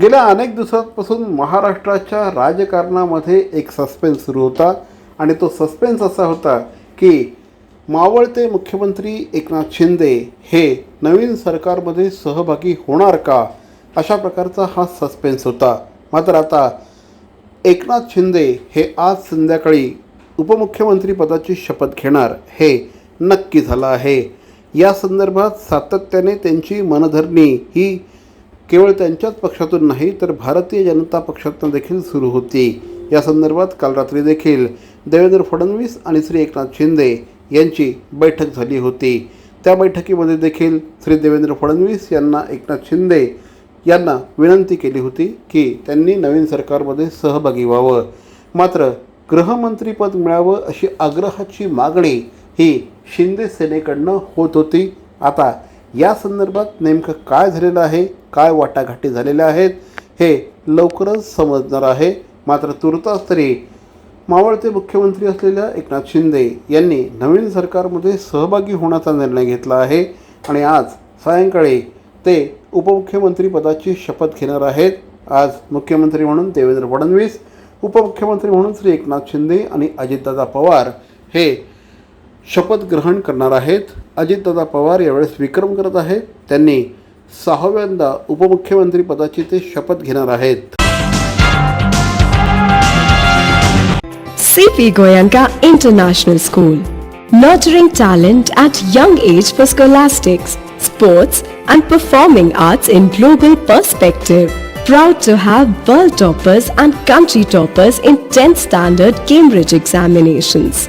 गेल्या अनेक दिवसांपासून महाराष्ट्राच्या राजकारणामध्ये एक सस्पेन्स सुरू होता आणि तो सस्पेन्स असा होता की मावळते मुख्यमंत्री एकनाथ शिंदे हे नवीन सरकारमध्ये सहभागी होणार का? अशा प्रकारचा हा सस्पेन्स होता. मात्र आता एकनाथ शिंदे हे आज संध्याकाळी उपमुख्यमंत्रीपदाची शपथ घेणार हे नक्की झालं आहे. या संदर्भात सातत्याने त्यांची मनधरणी ही केवळ त्यांच्याच पक्षातून नाही तर भारतीय जनता पक्षातून देखील सुरू होती. या संदर्भात काल रात्री देखील देवेंद्र फडणवीस आणि श्री एकनाथ शिंदे यांची बैठक झाली होती. त्या बैठकीमध्ये देखील श्री देवेंद्र फडणवीस यांना एकनाथ शिंदे यांना विनंती केली होती की त्यांनी नवीन सरकारमध्ये सहभागी व्हावं. मात्र गृहमंत्रीपद मिळावं अशी आग्रहाची मागणी ही शिंदे सेनेकडनं होत होती. आता या संदर्भात नेमकं काय झालेलं आहे? काय वाटाघाटी झालेल्या आहेत? हे लवकरच समजणार आहे. मात्र तुर्तास तरी मावळते मुख्यमंत्री असलेल्या एकनाथ शिंदे यांनी नवीन सरकारमध्ये सहभागी होण्याचा निर्णय घेतला आहे आणि आज सायंकाळी ते उपमुख्यमंत्रीपदाची शपथ घेणार आहेत. आज मुख्यमंत्री म्हणून देवेंद्र फडणवीस उपमुख्यमंत्री म्हणून श्री एकनाथ शिंदे आणि अजितदादा पवार हे शपथ ग्रहण करणार आहेत. अजितदादा पवार यावेळेस विक्रम करत आहेत त्यांनी सहाव्यांदा उपमुख्यमंत्री पदाची ते शपथ घेणार आहेत. CP Goenka international school nurturing talent at young age for scholastic sports and performing arts in global perspective proud to have world toppers and country toppers in 10th standard cambridge examinations.